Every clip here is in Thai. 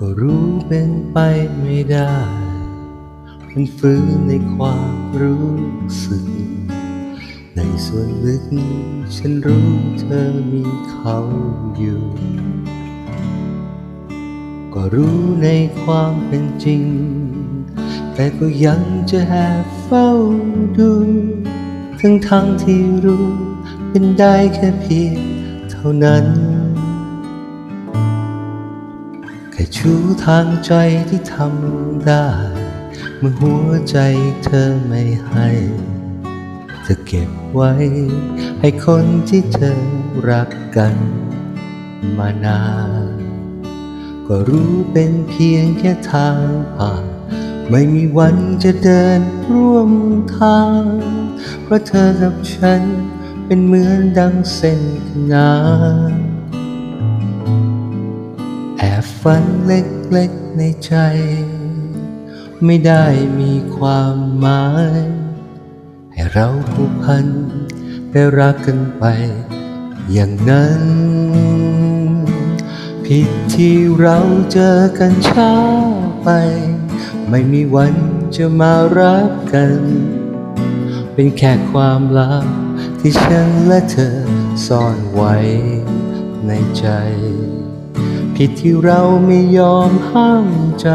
ก็รู้เป็นไปไม่ได้ มันฟื้นในความรู้สึก ในส่วนลึกฉันรู้เธอมีเขาอยู่ ก็รู้ในความเป็นจริง แต่ก็ยังจะแอบเฝ้าดู ทั้งทั้งที่รู้เป็นได้แค่เพียงเท่านั้น แค่ชูทางใจที่ทำได้ เมื่อหัวใจเธอไม่ให้เธอเก็บไว้ ให้คนที่เธอรักกัน มานานก็รู้เป็นเพียงแค่ทางผ่านไม่มีวันจะเดินร่วมทาง เพราะเธอกับฉันเป็นเหมือนดังเส้นขนาน ฝันเล็กๆในใจ ไม่ได้มีความหมาย ให้เราผูกพันได้รักกันไป อย่างนั้น ผิดที่เราเจอกันช้าไป ไม่มีวันจะมารักกัน เป็นแค่ความลับที่ฉันและเธอซ่อนไว้ในใจ ผิดที่เราไม่ยอมห้ามใจ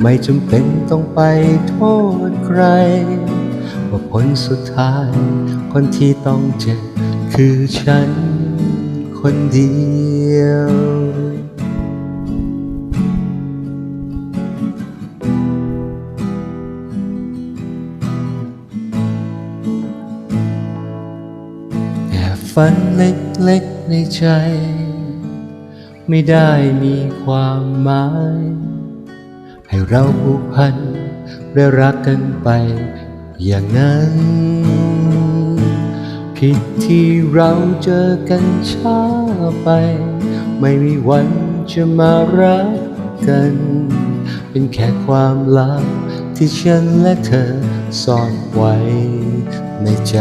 ไม่จำเป็นต้องไปโทษใคร ว่าผลสุดท้าย คนที่ต้องเจ็บคือฉันคนเดียวแอบฝันเล็กๆในใจ ไม่ได้มีความหมาย ให้เราผูกพันได้รักกันไปอย่างนั้น ผิดที่เราเจอกันช้าไป ไม่มีวันจะมารักกัน เป็นแค่ความลับที่ฉันและเธอซ่อนไว้ในใจ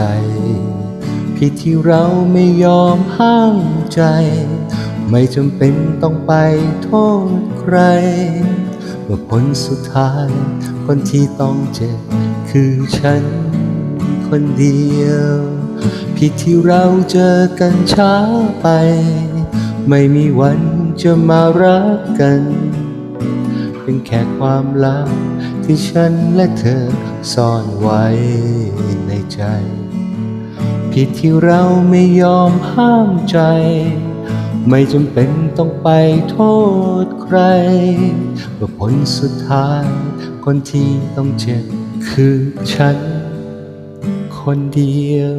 ผิดที่เราไม่ยอมห้ามใจ ไม่จำเป็นต้องไปโทษใคร ว่าผลสุดท้าย คนที่ต้องเจ็บ คือฉันคนเดียว ผิดที่เราเจอกันช้าไป ไม่มีวันจะมารักกัน เป็นแค่ความลับที่ฉันและเธอซ่อนไว้ในใจ ผิดที่เราไม่ยอมห้ามใจ ไม่จำเป็นต้องไปโทษใครว่าผลสุดท้าย คนที่ต้องเจ็บคือฉันคนเดียว